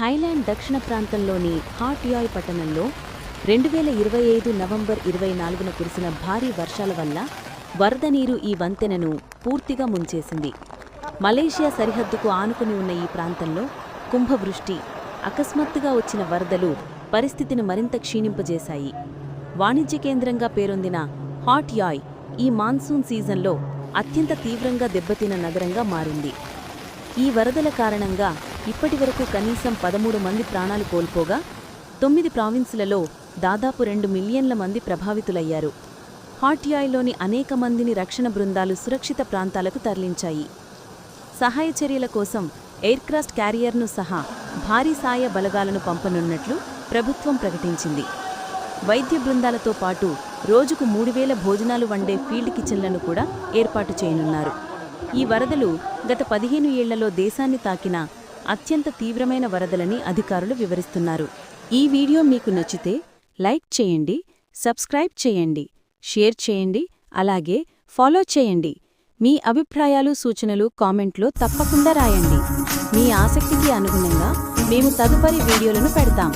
Thailand దక్షిణ ప్రాంతంలోని హాట్యాయ్ పట్టణంలో రెండు వేల ఇరవై ఐదు నవంబర్ ఇరవై నాలుగున కురిసిన భారీ వర్షాల వల్ల వరద నీరు ఈ వంతెనను పూర్తిగా ముంచేసింది. మలేషియా సరిహద్దుకు ఆనుకుని ఉన్న ఈ ప్రాంతంలో కుంభవృష్టి అకస్మాత్తుగా వచ్చిన వరదలు పరిస్థితిని మరింత క్షీణింపజేశాయి. వాణిజ్య కేంద్రంగా పేరొందిన హాట్ యాయ్ ఈ మాన్సూన్ సీజన్లో అత్యంత తీవ్రంగా దెబ్బతిన్న నగరంగా మారింది. ఈ వరదల కారణంగా ఇప్పటివరకు కనీసం పదమూడు మంది ప్రాణాలు కోల్పోగా తొమ్మిది ప్రావిన్సులలో దాదాపు రెండు మిలియన్ల మంది ప్రభావితులయ్యారు. హాట్యాయ్లోని అనేక మందిని రక్షణ బృందాలు సురక్షిత ప్రాంతాలకు తరలించాయి. సహాయ చర్యల కోసం ఎయిర్క్రాఫ్ట్ క్యారియర్ను సహా భారీ సాయ బలగాలను పంపనున్నట్లు ప్రభుత్వం ప్రకటించింది. వైద్య బృందాలతో పాటు రోజుకు మూడు వేల భోజనాలు వండే ఫీల్డ్ కిచెన్లను కూడా ఏర్పాటు చేయనున్నారు. ఈ వరదలు గత పదిహేను ఏళ్ళలో దేశాన్ని తాకిన అత్యంత తీవ్రమైన వరదలని అధికారులు వివరిస్తున్నారు. ఈ వీడియో మీకు నచ్చితే లైక్ చేయండి సబ్స్క్రైబ్ చేయండి షేర్ చేయండి అలాగే ఫాలో చేయండి. మీ అభిప్రాయాలు సూచనలు కామెంట్లో తప్పకుండా రాయండి. మీ ఆసక్తికి అనుగుణంగా మేము తదుపరి వీడియోలను పెడతాం.